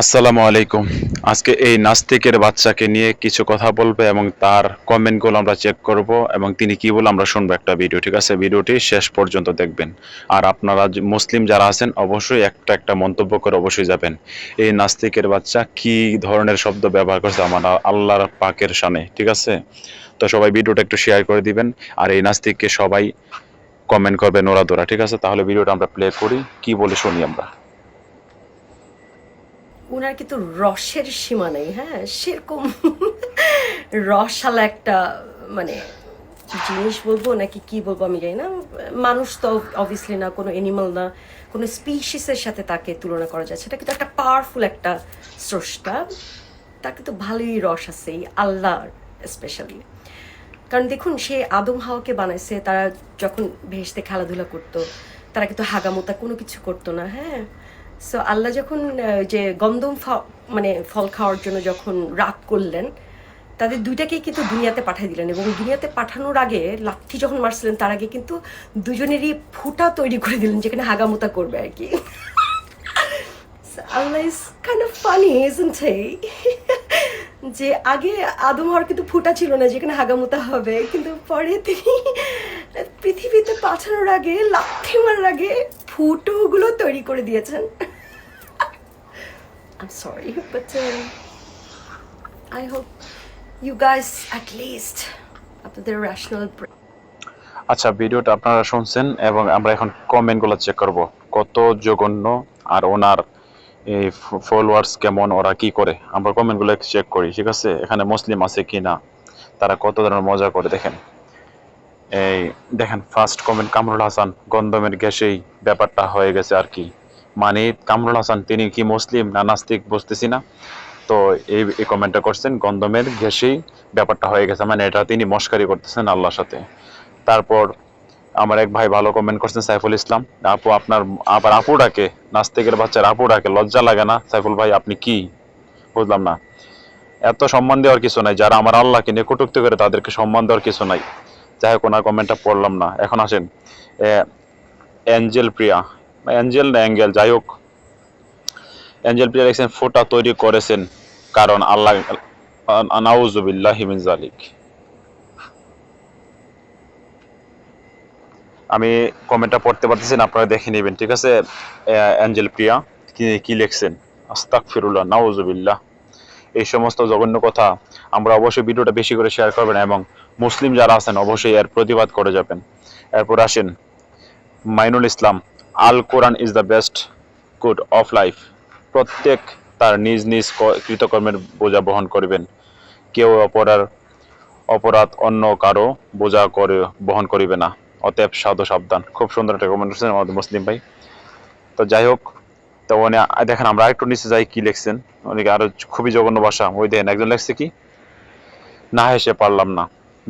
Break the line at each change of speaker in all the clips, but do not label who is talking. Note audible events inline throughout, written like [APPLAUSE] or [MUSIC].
আসসালামু আলাইকুম। আজকে এই নাস্তিকের বাচ্চাকে নিয়ে কিছু কথা বলবে এবং তার কমেন্টগুলো আমরা চেক করব এবং তিনি কি বলে আমরা শুনব একটা ভিডিও ঠিক আছে? ভিডিওটি শেষ পর্যন্ত দেখবেন। আর আপনারা মুসলিম যারা আছেন, অবশ্যই একটা একটা মন্তব্য করে অবশ্যই যাবেন। এই নাস্তিকের বাচ্চা কি ধরনের শব্দ ব্যবহার করছে? আমার আল্লাহর পাকের সামনে। ঠিক আছে? তো সবাই ভিডিওটা একটু শেয়ার করে দিবেন। আর এই নাস্তিককে সবাই কমেন্ট করবেন ওরা দোরা ঠিক আছে? তাহলে ভিডিওটা আমরা প্লে করি। কি বলে শুনি আমরা?
ওনার কিন্তু রসের সীমা নেই হ্যাঁ? সেরকম [LAUGHS] রসালা একটা মানে জিনিস বলব নাকি কি বলব আমি জানি না। মানুষ তো অবভিয়াসলি না, কোনো অ্যানিমাল না, কোনো স্পিসিসের সাথে তাকে তুলনা করা যাচ্ছে এটা কিন্তু একটা পাওয়ারফুল একটা স্রষ্টা। তার কিন্তু ভালোই রস আছে এই আল্লাহ স্পেশালি কারণ দেখুন, সে আদম হাওয়াকে বানাইছে, তারা যখন ভেসতে খেলাধুলা করতো, তারা কিন্তু হাগামোতা কোনো কিছু করতো না হ্যাঁ? সো আল্লাহ যখন যে গন্ধম ফ- মানে ফল খাওয়ার জন্য যখন রাগ করলেন তাদের দুইটাকেই কিন্তু দুনিয়াতে পাঠিয়ে দিলেন এবং দুনিয়াতে পাঠানোর আগে লাঠি যখন মারছিলেন তার আগে কিন্তু দুজনেরই ফুটা তৈরি করে দিলেন যেখানে হাগামোতা করবে আর কি। Funny, যে আগে আদম হওয়ার কিন্তু ফুটা ছিল না যেখানে হাগামোতা হবে কিন্তু পরে তিনি পৃথিবীতে পাঠানোর আগে লাথি মারার আগে ফুটোগুলো তৈরি করে দিয়েছেন। I'm sorry, but um, I hope you guys at least আপনাদের রেশনাল
আচ্ছা ভিডিওটা আপনারা শুনছেন এবং আমরা এখন কমেন্টগুলো চেক করব। কত জঘন্য আর ওনার এই ফলোয়ার্স কেমন ওরা কি করে? আমরা কমেন্টগুলো চেক করি ঠিক আছে? এখানে মুসলিম আছে কি না তারা কত ধরনের মজা করে দেখেন। এই দেখেন ফার্স্ট কমেন্ট কামরুল হাসান, গন্ধমের গ্যাসেই ব্যাপারটা হয়ে গেছে আর কি। মানে কামরুল হাসান, তিনি কি মুসলিম না নাস্তিক বুঝতেছি না। তো এই এই কমেন্টটা করছেন, গন্ধমের গ্যাসেই ব্যাপারটা হয়ে গেছে। মানে এটা তিনি মস্কারি করতেছেন আল্লাহর সাথে। তারপর আমার এক ভাই ভালো কমেন্ট করছেন, সাইফুল ইসলাম। আপু, আপনার, আবার আপু ডাকে, নাস্তিকের বাচ্চার আপু ডাকে, লজ্জা লাগে না? সাইফুল ভাই, আপনি কি? বুঝলাম না। এত সম্মান দেওয়ার কিছু নাই। যারা আমার আল্লাহকে নিয়ে কটুক্তি করে, তাদেরকে সম্মান দেওয়ার কিছু নাই। যাই হোক, ওনার কমেন্টটা পড়লাম না। এখন আসেন। অ্যাঞ্জেল প্রিয়া অ্যাঞ্জেল না অ্যাঙ্গেল যাই হোক। অ্যাঞ্জেল প্রিয়া লিখছেন ফোটা তৈরি করেছেন কারণ আল্লাহ নাউজুবিল্লাহ হিমিন জালিক আমি কমেন্টটা পড়তে পারতেছি না, আপনারা দেখে নেবেন, ঠিক আছে? অ্যাঞ্জেল প্রিয়া কি কি লিখছেন? আস্তাক ফিরুল্লাহ নাউজুবিল্লাহ এই সমস্ত জঘন্য কথা আমরা অবশ্যই ভিডিওটা বেশি করে শেয়ার করবেন এবং মুসলিম যারা আছেন, অবশ্যই এর প্রতিবাদ করে যাবেন। এরপর আসেন Mainul Islam, Al Quran is the best good of life. প্রত্যেক তার নিজ নিজ কৃতকর্মের বোঝা বহন করবেন। কেউ অপরার অপরাধ অন্য কারও বোঝা করে বহন করিবে না। অতএব সাধু সাবধান। খুব সুন্দর একটা কমেন্ট করছেন আমাদের মুসলিম ভাই। তো যাই হোক, তো উনি দেখেন আমরা একটু নিচে যাই কি লিখছেন। অনেকে আরও খুবই জঘন্য ভাষা। ওই দেখেন, একজন লেখছে কি? না হেসে পারলাম না।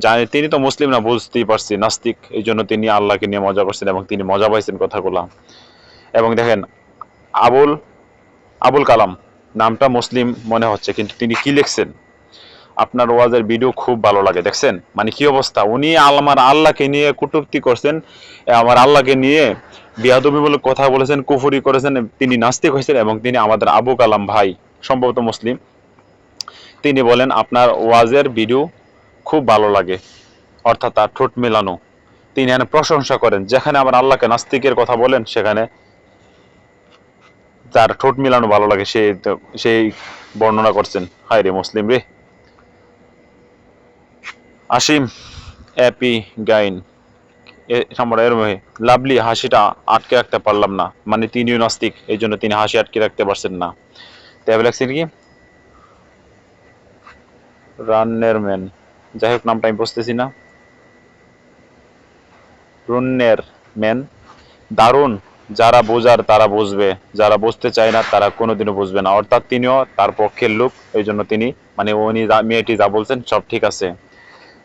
জানি, তিনি তো মুসলিম না, বুঝতেই পারছি, নাস্তিক, এই জন্য তিনি আল্লাহকে নিয়ে মজা করছেন এবং তিনি মজা পাইছেন কথাগুলো। এবং দেখেন, আবুল আবুল কালাম, নামটা মুসলিম মনে হচ্ছে, কিন্তু তিনি কি লিখছেন? আপনার ওয়াজের ভিডিও খুব ভালো লাগে, দেখছেন? মানে কি অবস্থা? উনি আমার আল্লাহকে নিয়ে কটূক্তি করছেন, আমার আল্লাহকে নিয়ে বিয়াদবিমূলক কথা বলেছেন, কুফুরি করেছেন, তিনি নাস্তিক হয়েছেন এবং তিনি আমাদের আবু কালাম ভাই, সম্ভবত মুসলিম। তিনি বলেন, আপনার ওয়াজের ভিডিও খুব ভালো লাগে। অর্থাৎ তার ঠোঁট মেলানো। তিনি এখানে প্রশংসা করেন। যেখানে আমার আল্লাহকে নাস্তিকের কথা বলেন, সেখানে তার ঠোঁট মিলানো ভালো লাগে। সেই সেই বর্ণনা করছেন। হায় রে মুসলিম রে। আসিম অ্যাপি গাইন আমরা এর লাভলি হাসিটা আটকে রাখতে পারলাম না। মানে তিনিও নাস্তিক, এই জন্য তিনি হাসি আটকে রাখতে পারছেন না। তাই লাগছেন কি? রান্নের ম্যান যাই হোক, নামটা আমি বুঝতেছি না। রুন্নের ম্যান দারুণ, যারা বোঝার তারা বুঝবে। যারা বুঝতে চায় না, তারা কোনোদিনও বুঝবে না। অর্থাৎ তিনিও তার পক্ষের লোক, এই জন্য তিনি মানে উনি মেয়েটি যা বলছেন, সব ঠিক আছে।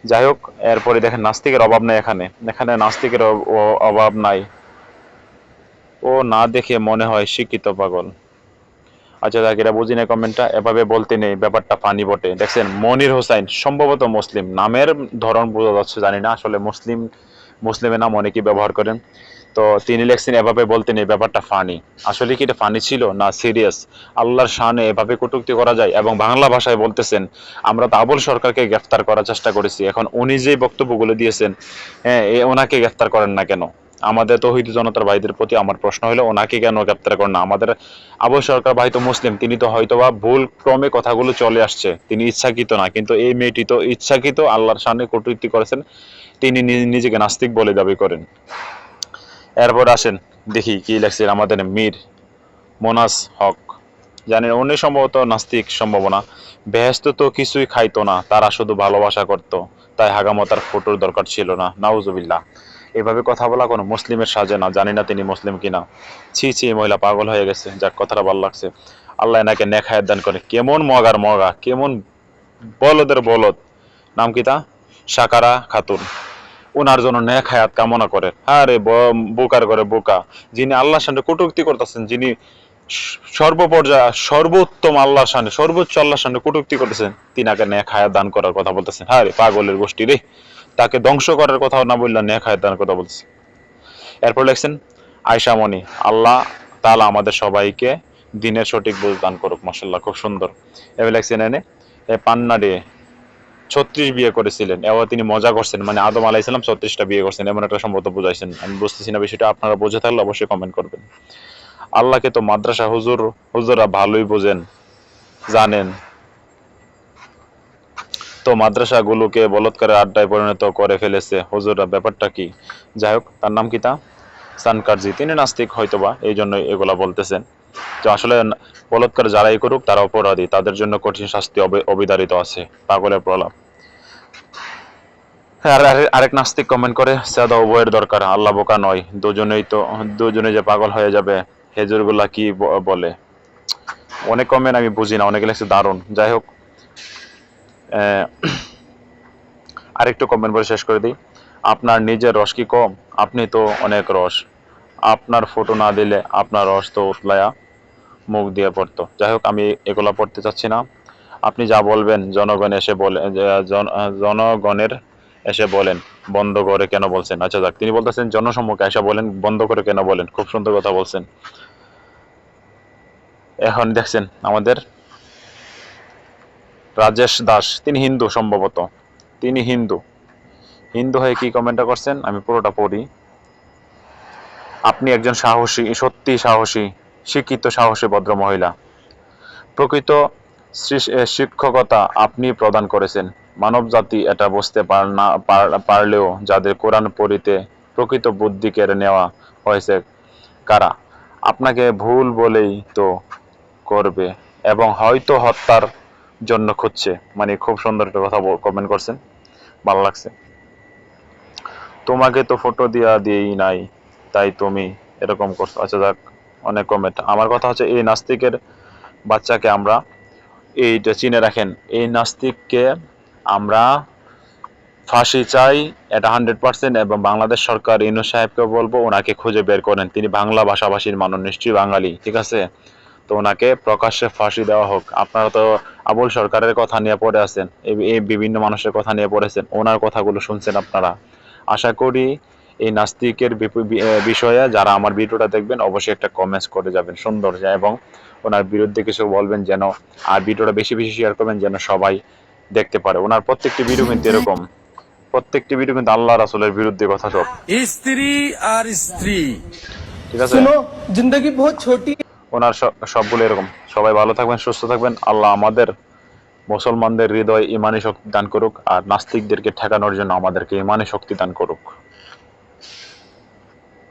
যাই হোক, এরপরে দেখেন, নাস্তিকের অভাব নাই এখানে। এখানে নাস্তিকের অভাব নাই। ও না দেখে মনে হয় শিক্ষিত পাগল। আচ্ছা এটা বুঝি না কমেন্টটা, এভাবে বলতে নেই, ব্যাপারটা ফানি বটে। দেখছেন, মনির হোসাইন, সম্ভবত মুসলিম। নামের ধরন বোঝা যাচ্ছে, জানি না, আসলে মুসলিম, মুসলিমের নাম অনেকেই ব্যবহার করেন। তো তিনি লেখছেন, এভাবে বলতে নেই, ব্যাপারটা ফানি আসলে কি এটা ফানি ছিল? না সিরিয়াস আল্লাহর শানে এভাবে কটূক্তি করা যায়? এবং বাংলা ভাষায় বলতেছেন, আমরা তো আবুল সরকারকে গ্রেফতার করার চেষ্টা করেছি। এখন উনি যে বক্তব্যগুলো দিয়েছেন হ্যাঁ এ ওনাকে গ্রেফতার করেন না কেন? আমাদের তহিদ জনতার ভাইদের প্রতি আমার প্রশ্ন হলো, ওনাকে কেন গ্রেপ্তার করেন না? আমাদের আবুল সরকার ভাই তো মুসলিম, তিনি তো হয়তোবা ভুল ক্রমে কথাগুলো চলে আসছে, তিনি ইচ্ছাকৃত না, কিন্তু এই মেয়েটি তো ইচ্ছাকৃত, আল্লাহর সামনে কটূক্তি করেছেন, তিনি নিজেকে নাস্তিক বলে দাবি করেন। এরপর আসেন, দেখি কি লেখছেন আমাদের মীর মোনাস হক। জানেন, উনি সম্ভবত নাস্তিক সম্ভাবনা বেহেস্ত তো কিছুই খাইতো না, তারা শুধু ভালোবাসা করত, তাই হাগামতার ফটোর দরকার ছিল না, নাউজুবিল্লাহ। এভাবে কথা বলা কোনো মুসলিমের সাজে না, জানি না তিনি মুসলিম কিনা। ছি ছি, মহিলা পাগল হয়ে গেছে, যাক, কথাটা ভালো লাগছে। আল্লাহ এনাকে নেখায়াত দান করে। কেমন মগার মগা, কেমন বলদের বলদ। নাম কি তা? সাকারা খাতুন। ওনার জন্য নেক হায়াত কামনা করে। আরে, ব- বোকার করে বোকা। যিনি আল্লাহর সামনে কটূক্তি করতেছেন, যিনি সর্বপর্যায়ে, সর্বোত্তম আল্লাহর সামনে, সর্বোচ্চ আল্লাহর সামনে কটূক্তি করতেছেন, তিনাকে নেক হায়াত দান করার কথা বলতেছেন। হ্যাঁ রে পাগলের গোষ্ঠী রে। তাকে ধ্বংস করার কথা না বললেন নেক হায়াত দানের কথা বলতেছেন এরপর লেখছেন আয়সা মনি আল্লাহ তালা আমাদের সবাইকে দিনের সঠিক বুঝ দান করুক মাসাল্লাহ খুব সুন্দর। এবার লেখছেন এনে, এ পান্না ডে ছত্রিশ বিয়ে করেছিলেন। এবার তিনি মজা করছেন মানে আদম আলাইসালাম ছত্রিশটা বিয়ে করছেন, এমন একটা সম্ভবত বুঝাইছেন। আমি বুঝতেছি না বিষয়টা, আপনারা বুঝে থাকলে অবশ্যই কমেন্ট করবেন। আল্লাহকে তো মাদ্রাসা হুজুর হুজুরা ভালোই বোঝেন, জানেন। তো মাদ্রাসাগুলোকে বলৎকারের আড্ডায় পরিণত করে ফেলেছে। হুজুররা, ব্যাপারটা কি? যাই হোক, তার নাম কি তা? সানকারজি। তিনি নাস্তিক হয়তোবা, এই জন্য এগুলা বলতেছেন। তো আসলে বলৎকার যারাই করুক, তারা অপরাধী। তাদের জন্য কঠিন শাস্তি অবি- অবিধারিত আছে। পাগলের প্রলাপ। আর আরে- আরেক নাস্তিক কমেন্ট করে, সাদা উভয়ের দরকার, আল্লাহ বোকা নয়। দুজনেই তো দুজনে যে পাগল হয়ে যাবে, হেজুরগুলা কি বলে? অনেক কমেন্ট আমি বুঝি না অনেকে লেগেছে দারুণ। যাই হোক আরেকটু কমেন্ট বলে শেষ করে দিই। আপনার নিজের রস কি কম? আপনি তো অনেক রস। আপনার ফটো না দিলে আপনার রস তো উতলায়া মুখ দিয়ে পড়তো। যাই হোক, আমি এগুলা পড়তে চাচ্ছি না। আপনি যা বলবেন, জনগণ এসে বলে জনগণের এসে বলেন, বন্ধ করে কেন বলছেন? আচ্ছা যাক, তিনি বলতেছেন, জনসম্মুখে এসে বলেন, বন্ধ করে কেন বলেন? খুব সুন্দর কথা বলছেন। এখন দেখছেন, আমাদের রাজেশ দাস, তিনি হিন্দু সম্ভবত। তিনি হিন্দু। হিন্দু হয়ে কি কমেন্টটা করছেন? আমি পুরোটা পড়ি। আপনি একজন সাহসী সত্যি সাহসী, শিক্ষিত, সাহসী, ভদ্র মহিলা। প্রকৃত শিক্ষকতা আপনি প্রদান করেছেন। মানব জাতি এটা বুঝতে পার না, পার- পারলেও যাদের কোরআন পড়িতে প্রকৃত বুদ্ধি কেড়ে নেওয়া হয়েছে, কারা? আপনাকে ভুল বলেই তো করবে। এবং হয়তো হত্যার জন্য খুঁজছে। মানে খুব সুন্দর একটা কথা কমেন্ট করছেন। ভালো লাগছে। তোমাকে তো ফটো দিয়া দিয়েই নাই, তাই তুমি এরকম করছ। আচ্ছা যাক, অনেক কমেন্ট আমার কথা হচ্ছে, এই নাস্তিকের বাচ্চাকে আমরা এইটা চিনে রাখেন। এই নাস্তিককে আমরা ফাঁসি চাই, এটা হান্ড্রেড পার্সেন্ট এবং বাংলাদেশ সরকার ইনু সাহেবকে বলব, ওনাকে খুঁজে বের করেন। তিনি বাংলা ভাষাভাষীর মানুষ, নিশ্চয়ই বাঙালি, ঠিক আছে? তো ওনাকে প্রকাশ্যে ফাঁসি দেওয়া হোক। আপনারা তো আবুল সরকারের কথা নিয়ে পড়ে আছেন এই বিভিন্ন মানুষের কথা নিয়ে পড়েছেন ওনার কথাগুলো শুনছেন আপনারা। আশা করি এই নাস্তিকের বিষয়ে যারা আমার ভিডিওটা দেখবেন অবশ্যই একটা কমেন্টস করে যাবেন সুন্দর এবং ওনার বিরুদ্ধে কিছু বলবেন যেন আর ভিডিওটা বেশি বেশি শেয়ার করবেন যেন সবাই দেখতে পারে। ওনার প্রত্যেকটি ভিডিও কিন্তু এরকম। প্রত্যেকটি ভিডিও কিন্তু আল্লাহ রাসুলের বিরুদ্ধে কথা সব।
স্ত্রী আর স্ত্রী।
ঠিক আছে?
জিন্দগি বহু ছোটি।
ওনার সব- সবগুলো এরকম। সবাই ভালো থাকবেন, সুস্থ থাকবেন। আল্লাহ আমাদের মুসলমানদের হৃদয় ইমানি শক্তি দান করুক আর নাস্তিকদেরকে ঠেকানোর জন্য আমাদেরকে ইমানি শক্তি দান করুক।